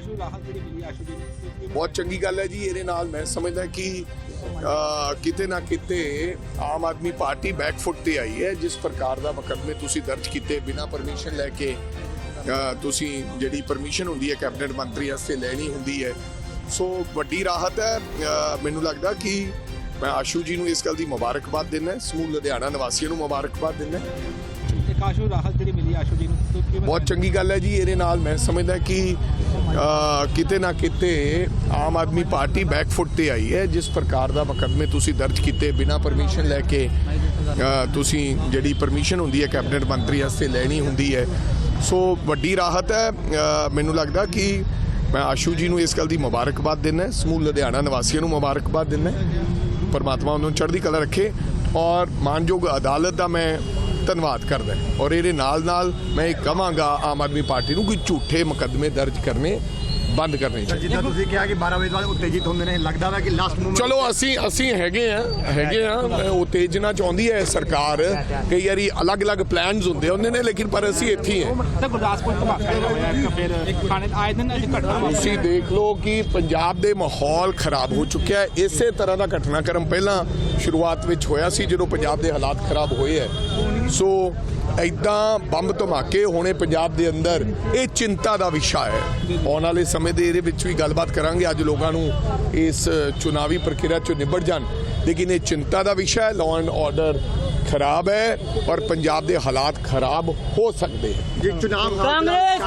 ਆਸ਼ੂ ਰਾਹਤ ਜਿਹੜੀ ਮਿਲੀ ਆਸ਼ੂ ਜੀ ਨੂੰ ਬਹੁਤ ਚੰਗੀ ਗੱਲ ਹੈ ਜੀ ਇਹਦੇ ਨਾਲ ਮੈਂ ਸਮਝਦਾ ਕਿ ਕਿਤੇ ਨਾ ਕਿਤੇ ਆਮ ਆਦਮੀ ਪਾਰਟੀ ਬੈਕਫੁੱਟ ਤੇ ਆਈ ਹੈ ਜਿਸ ਪ੍ਰਕਾਰ ਦਾ ਮੁਕੱਦਮੇ ਤੁਸੀਂ ਦਰਜ ਕੀਤੇ ਬਿਨਾਂ ਪਰਮਿਸ਼ਨ ਲੈ ਕੇ ਤੁਸੀਂ ਜਿਹੜੀ ਪਰਮਿਸ਼ਨ ਹੁੰਦੀ ਹੈ ਕੈਬਨਿਟ ਮੰਤਰੀ ਵਾਸਤੇ ਲੈਣੀ ਹੁੰਦੀ ਹੈ। ਸੋ ਵੱਡੀ ਰਾਹਤ ਹੈ ਮੈਨੂੰ ਲੱਗਦਾ ਕਿ ਮੈਂ ਆਸ਼ੂ ਜੀ ਨੂੰ ਇਸ ਗੱਲ ਦੀ ਮੁਬਾਰਕਬਾਦ ਦਿੰਦਾ ਸਮੂਹ ਲੁਧਿਆਣਾ ਨਿਵਾਸੀਆਂ ਨੂੰ ਮੁਬਾਰਕਬਾਦ ਦਿੰਦਾ। ਇੱਕ ਆਸ਼ੂ ਰਾਹਤ ਜਿਹੜੀ ਮਿਲੀ ਆਸ਼ੂ ਜੀ ਨੂੰ। ਬਹੁਤ ਚੰਗੀ ਗੱਲ ਹੈ ਜੀ ਇਹਦੇ ਨਾਲ ਮੈਂ ਸਮਝਦਾ ਕਿ ਕਿਤੇ ਨਾ ਕਿਤੇ ਆਮ ਆਦਮੀ ਪਾਰਟੀ ਬੈਕਫੁੱਟ ਤੇ ਆਈ ਹੈ ਜਿਸ ਪ੍ਰਕਾਰ ਦਾ ਮੁਕੱਦਮੇ ਤੁਸੀਂ ਦਰਜ ਕੀਤੇ ਬਿਨਾਂ ਪਰਮਿਸ਼ਨ ਲੈ ਕੇ ਤੁਸੀਂ ਜਿਹੜੀ ਪਰਮਿਸ਼ਨ ਹੁੰਦੀ ਹੈ ਕੈਬਨਿਟ ਮੰਤਰੀ ਵਾਸਤੇ ਲੈਣੀ ਹੁੰਦੀ ਹੈ। ਸੋ ਵੱਡੀ ਰਾਹਤ ਹੈ ਮੈਨੂੰ ਲੱਗਦਾ ਕਿ ਮੈਂ ਆਸ਼ੂ ਜੀ ਨੂੰ ਇਸ ਗੱਲ ਦੀ ਮੁਬਾਰਕਬਾਦ ਦਿੰਦਾ ਸਮੂਹ ਲੁਧਿਆਣਾ ਨਿਵਾਸੀਆਂ ਨੂੰ ਮੁਬਾਰਕਬਾਦ ਦਿੰਦਾ ਪਰਮਾਤਮਾ ਉਹਨੂੰ ਚੜ੍ਹਦੀ ਕਲਾ ਰੱਖੇ ਔਰ ਮਾਨਯੋਗ ਅਦਾਲਤ ਦਾ ਮੈਂ ਧੰਨਵਾਦ ਕਰਦਾ ਔਰ ਇਹਦੇ ਨਾਲ ਨਾਲ ਮੈਂ ਇਹ ਕਹਾਂਗਾ ਆਮ ਆਦਮੀ ਪਾਰਟੀ ਨੂੰ ਕਿ ਝੂਠੇ ਮੁਕੱਦਮੇ ਦਰਜ ਕਰਨੇ ਬੰਦ ਕਰਨੇ ਚਾਹੀਦੇ ਜਿੱਦਾਂ ਤੁਸੀਂ ਕਿਹਾ ਕਿ 12 ਵਜੇ ਤੋਂ ਬਾਅਦ ਉਤੇਜਿਤ ਹੁੰਦੇ ਨੇ ਲੱਗਦਾ ਵਾ ਕਿ ਲਾਸਟ ਮੂਮੈਂਟ ਚਲੋ ਅਸੀਂ ਅਸੀਂ ਹੈਗੇ ਆ ਹੈਗੇ ਆ ਉਤੇਜਨਾ ਚਾਹੁੰਦੀ ਹੈ ਸਰਕਾਰ ਕਈ ਵਾਰੀ ਅਲੱਗ-ਅਲੱਗ ਪਲਾਨਸ ਹੁੰਦੇ ਹੁੰਦੇ ਨੇ ਲੇਕਿਨ ਪਰ ਅਸੀਂ ਇੱਥੇ ਹੀ ਹਾਂ। ਤਾਂ ਗੁਰਦਾਸਪੁਰ ਧਮਾਕਾ ਹੋਇਆ ਇੱਕ ਫਿਰ ਥਾਣੇ ਆਏ ਦਿਨ ਅੱਜ ਘਟਨਾ ਤੁਸੀਂ ਦੇਖ ਲਓ ਕਿ ਪੰਜਾਬ ਦੇ ਮਾਹੌਲ ਖਰਾਬ ਹੋ ਚੁੱਕਿਆ ਹੈ। ਇਸੇ ਤਰ੍ਹਾਂ ਦਾ ਘਟਨਾਕ੍ਰਮ ਪਹਿਲਾਂ ਸ਼ੁਰੂਆਤ ਵਿੱਚ ਹੋਇਆ ਸੀ ਜਦੋਂ ਪੰਜਾਬ ਦੇ ਹਾਲਾਤ ਖਰਾਬ ਹੋਏ ਹੈ। ਸੋ ਐਦਾਂ ਬੰਬ ਧਮਾਕੇ ਹੋਣੇ ਪੰਜਾਬ ਦੇ ਅੰਦਰ ਇਹ ਚਿੰਤਾ ਦਾ ਵਿਸ਼ਾ ਹੈ। ਆਉਣ ਵਾਲੇ ਸਮੇਂ ਦੇ ਇਹਦੇ ਵਿੱਚ ਵੀ ਗੱਲਬਾਤ ਕਰਾਂਗੇ। ਅੱਜ ਲੋਕਾਂ ਨੂੰ ਇਸ ਚੁਣਾਵੀ ਪ੍ਰਕਿਰਿਆ ਚੋਂ ਨਿਬੜ ਜਾਣ। ਲੇਕਿਨ ਇਹ ਚਿੰਤਾ ਦਾ ਵਿਸ਼ਾ ਹੈ ਲਾਅ ਐਂਡ ਆਰਡਰ ਖਰਾਬ ਹੈ ਔਰ ਪੰਜਾਬ ਦੇ ਹਾਲਾਤ ਖਰਾਬ ਹੋ ਸਕਦੇ ਹੈ ਜੇ ਚੁਣਾਵ ਕਾਂਗਰਸ!